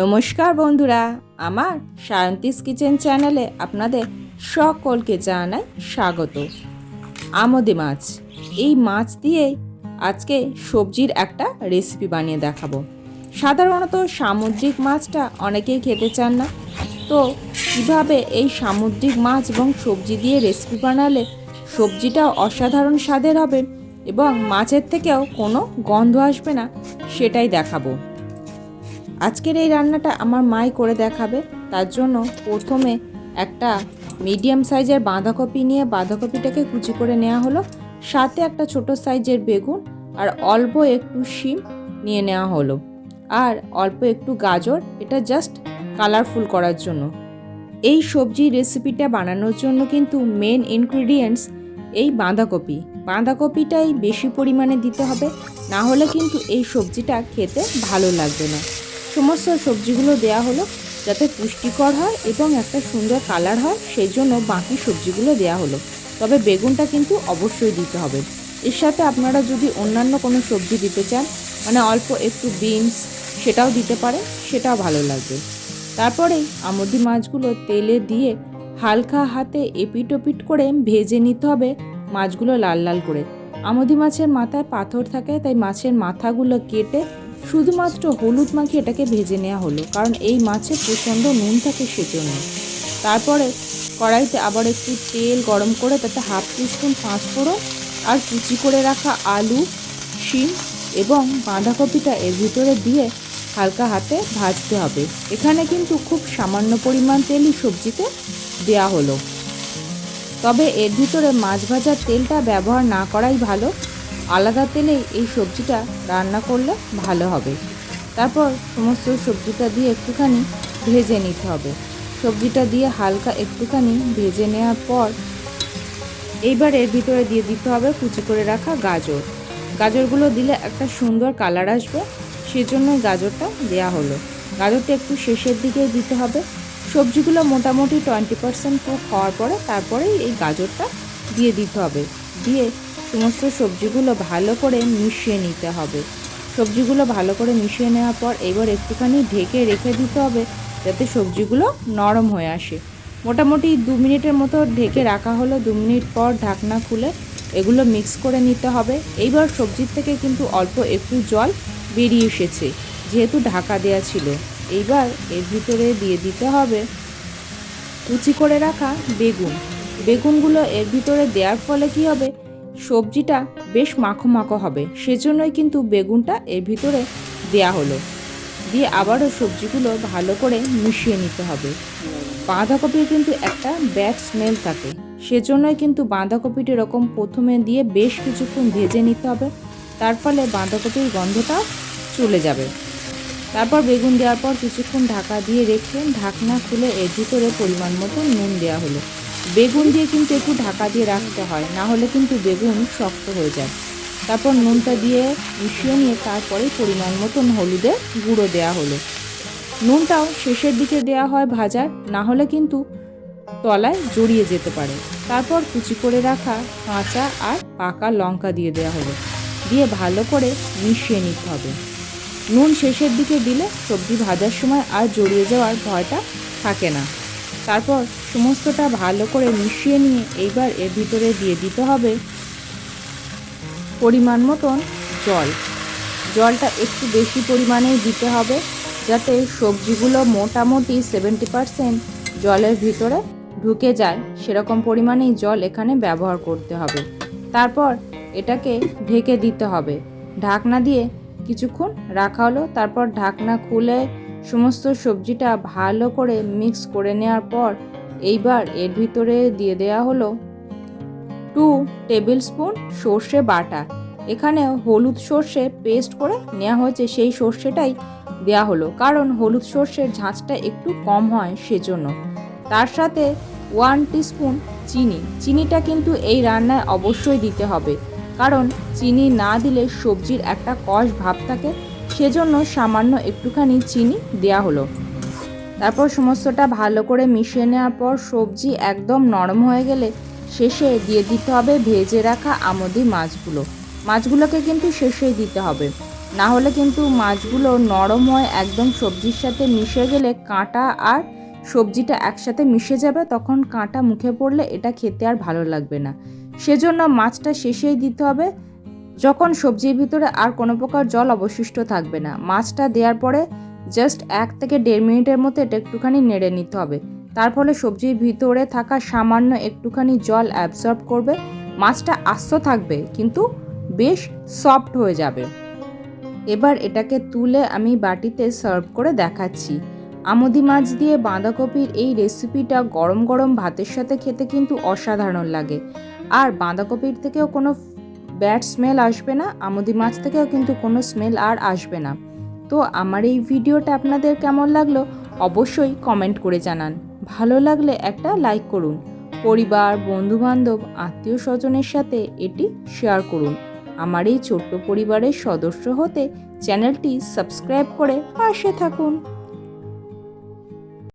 নমস্কার বন্ধুরা, আমার সায়ন্তিস কিচেন চ্যানেলে আপনাদের সকলকে জানাই স্বাগত। আমোদে মাছ, এই মাছ দিয়ে আজকে সবজির একটা রেসিপি বানিয়ে দেখাবো। সাধারণত সামুদ্রিক মাছটা অনেকেই খেতে চান না। তো কীভাবে এই সামুদ্রিক মাছ এবং সবজি দিয়ে রেসিপি বানালে সবজিটা অসাধারণ স্বাদের হবে এবং মাছের থেকেও কোনো গন্ধ আসবে না, সেটাই দেখাবো। আজকের এই রান্নাটা আমার মাই করে দেখাবে। তার জন্য প্রথমে একটা মিডিয়াম সাইজের বাঁধাকপি নিয়ে বাঁধাকপিটাকে কুচি করে নেওয়া হলো। সাথে একটা ছোট সাইজের বেগুন আর অল্প একটু শিম নিয়ে নেওয়া হলো। আর অল্প একটু গাজর, এটা জাস্ট কালারফুল করার জন্য। এই সবজি রেসিপিটা বানানোর জন্য কিন্তু মেন ইনগ্রিডিয়েন্টস এই বাঁধাকপি। বাঁধাকপিটাই বেশি পরিমাণে দিতে হবে, না হলে কিন্তু এই সবজিটা খেতে ভালো লাগবে না। সমস্ত সবজিগুলো দেয়া হলো যাতে পুষ্টিকর হয় এবং একটা সুন্দর কালার হয়, সেই জন্য বাকি সবজিগুলো দেয়া হলো। তবে বেগুনটা কিন্তু অবশ্যই দিতে হবে। এর সাথে আপনারা যদি অন্যান্য কোনো সবজি দিতে চান মানে অল্প একটু বিনস সেটাও দিতে পারে সেটাও ভালো লাগবে। তারপরেই আমুদি মাছগুলো তেলে দিয়ে হালকা হাতে এপিট ওপিট করে ভেজে নিতে হবে মাছগুলো লাল লাল করে। আমুদি মাছের মাথায় পাথর থাকে, তাই মাছের মাথাগুলো কেটে শুধুমাত্র হলুদ মাখিয়ে এটাকে ভেজে নেওয়া হলো, কারণ এই মাছে প্রচণ্ড নুন থাকে সেজন্য। তারপরে কড়াইতে আবার একটু তেল গরম করে তাতে হাফ টিস্পুন পাঁচফোড়ন আর কুচি করে রাখা আলু, শিম এবং বাঁধাকপিটা এর ভিতরে দিয়ে হালকা হাতে ভাজতে হবে। এখানে কিন্তু খুব সামান্য পরিমাণ তেলই সবজিতে দেয়া হলো। তবে এর ভিতরে মাছ ভাজার তেলটা ব্যবহার না করাই ভালো। আলাদা তেলেই এই সবজিটা রান্না করলে ভালো হবে। তারপর সমস্ত সবজিটা দিয়ে একটুখানি ভেজে নিতে হবে। সবজিটা দিয়ে হালকা একটুখানি ভেজে নেওয়ার পর এইবার এর ভিতরে দিয়ে দিতে হবে কুচি করে রাখা গাজর। গাজরগুলো দিলে একটা সুন্দর কালার আসবে সেজন্য গাজরটা দেয়া হলো। গাজরটা একটু শেষের দিকে দিতে হবে। সবজিগুলো মোটামুটি টোয়েন্টি পার্সেন্ট কুক হওয়ার পরে তারপরেই এই গাজরটা দিয়ে দিতে হবে। দিয়ে সমস্ত সবজিগুলো ভালো করে মিশিয়ে নিতে হবে। সবজিগুলো ভালো করে মিশিয়ে নেওয়ার পর এবার একটুখানি ঢেকে রেখে দিতে হবে যাতে সবজিগুলো নরম হয়ে আসে। মোটামুটি দু মিনিটের মতো ঢেকে রাখা হলো। দু মিনিট পর ঢাকনা খুলে এগুলো মিক্স করে নিতে হবে। এইবার সবজির থেকে কিন্তু অল্প একটু জল বেরিয়ে এসেছে, যেহেতু ঢাকা দেওয়া ছিল। এইবার এর ভিতরে দিয়ে দিতে হবে কুচি করে রাখা বেগুন। বেগুনগুলো এর ভিতরে দেওয়ার ফলে কি হবে? সবজিটা বেশ মাখো মাখো হবে। সেজন্যই কিন্তু বেগুনটা এর ভিতরে দেয়া হলো। দিয়ে আবারও সবজিগুলো ভালো করে মিশিয়ে নিতে হবে। বাঁধাকপির কিন্তু একটা ব্যাড স্মেল থাকে। সেজন্যই কিন্তু বাঁধাকপিটা এরকম প্রথমে দিয়ে বেশ কিছুক্ষণ ভেজে নিতে হবে। তার ফলে বাঁধাকপির গন্ধটা চলে যাবে। তারপর বেগুন দেওয়ার পর কিছুক্ষণ ঢাকা দিয়ে রেখে ঢাকনা খুলে এর ভিতরে পরিমাণ মতো নুন দেওয়া হলো। বেগুন দিয়ে কিন্তু একটু ঢাকা দিয়ে রাখতে হয়, না হলে কিন্তু বেগুন শক্ত হয়ে যায়। তারপর নুনটা দিয়ে মিশিয়ে নিয়ে তারপরে পরিমাণ মতন হলুদের গুঁড়ো দেওয়া হলো। নুনটাও শেষের দিকে দেওয়া হয় ভাজার, না হলে কিন্তু তলায় জড়িয়ে যেতে পারে। তারপর কুচি করে রাখা কাঁচা আর পাকা লঙ্কা দিয়ে দেওয়া হলো। দিয়ে ভালো করে মিশিয়ে নিতে হবে। নুন শেষের দিকে দিলে সবজি ভাজার সময় আর জড়িয়ে যাওয়ার ভয়টা থাকে না। তারপর সমস্তটা ভালো করে মিশিয়ে নিয়ে এইবার এর ভিতরে দিয়ে দিতে হবে পরিমাণ মতন জল। জলটা একটু বেশি পরিমাণেই দিতে হবে যাতে সবজিগুলো মোটামুটি সেভেন্টি পারসেন্ট জলের ভিতরে ঢুকে যায়। সেরকম পরিমাণেই জল এখানে ব্যবহার করতে হবে। তারপর এটাকে ঢেকে দিতে হবে। ঢাকনা দিয়ে কিছুক্ষণ রাখা হলো। তারপর ঢাকনা খুলে সমস্ত সবজিটা ভালো করে মিক্স করে নেওয়ার পর এইবার এর ভিতরে দিয়ে দেওয়া হলো টু টেবিল স্পুন সর্ষে বাটা। এখানে হলুদ সর্ষে পেস্ট করে নেওয়া হয়েছে, সেই সর্ষেটাই দেওয়া হলো। কারণ হলুদ সর্ষের ঝাঁঝটা একটু কম হয় সেজন্য। তার সাথে ওয়ান টিস্পুন চিনি। চিনিটা কিন্তু এই রান্নায় অবশ্যই দিতে হবে। কারণ চিনি না দিলে সবজির একটা কষ ভাব থাকে, সেজন্য সামান্য একটুখানি চিনি দেওয়া হলো। তারপর সমস্তটা ভালো করে মিশিয়ে নেওয়ার পর সবজি একদম নরম হয়ে গেলে শেষে দিয়ে দিতে হবে ভেজে রাখা আমদি মাছগুলো। মাছগুলোকে কিন্তু শেষেই দিতে হবে। না হলে কিন্তু মাছগুলো নরম হয় একদম সবজির সাথে মিশে গেলে কাঁটা আর সবজিটা একসাথে মিশে যাবে, তখন কাঁটা মুখে পড়লে এটা খেতে আর ভালো লাগবে না। সেজন্য মাছটা শেষেই দিতে হবে। যখন সবজির ভিতরে আর কোনো প্রকার জল অবশিষ্ট থাকবে না। মাছটা দেওয়ার পরে জাস্ট এক থেকে দেড় মিনিটের মতো এটা একটুখানি নেড়ে নিতে হবে। তার ফলে সবজির ভিতরে থাকা সামান্য একটুখানি জল অ্যাবজর্ব করবে, মাছটা আস্ত থাকবে, কিন্তু বেশ সফট হয়ে যাবে। এবার এটাকে তুলে আমি বাটিতে সার্ভ করে দেখাচ্ছি। আমদি মাছ দিয়ে বাঁধাকপির এই রেসিপিটা গরম গরম ভাতের সাথে খেতে কিন্তু অসাধারণ লাগে। আর বাঁধাকপির থেকেও কোনো ব্যাড স্মেল আসবে না, আমদি মাছ থেকেও কিন্তু কোনো স্মেল আর আসবে না। তো আমার এই ভিডিওটা আপনাদের কেমন লাগল অবশ্যই কমেন্ট করে জানান। ভালো লাগলে একটা লাইক করুন। পরিবার, বন্ধুবান্ধব আত্মীয় স্বজনের সাথে এটি শেয়ার করুন। আমার এই ছোট্ট পরিবারের সদস্য হতে চ্যানেলটি সাবস্ক্রাইব করে পাশে থাকুন।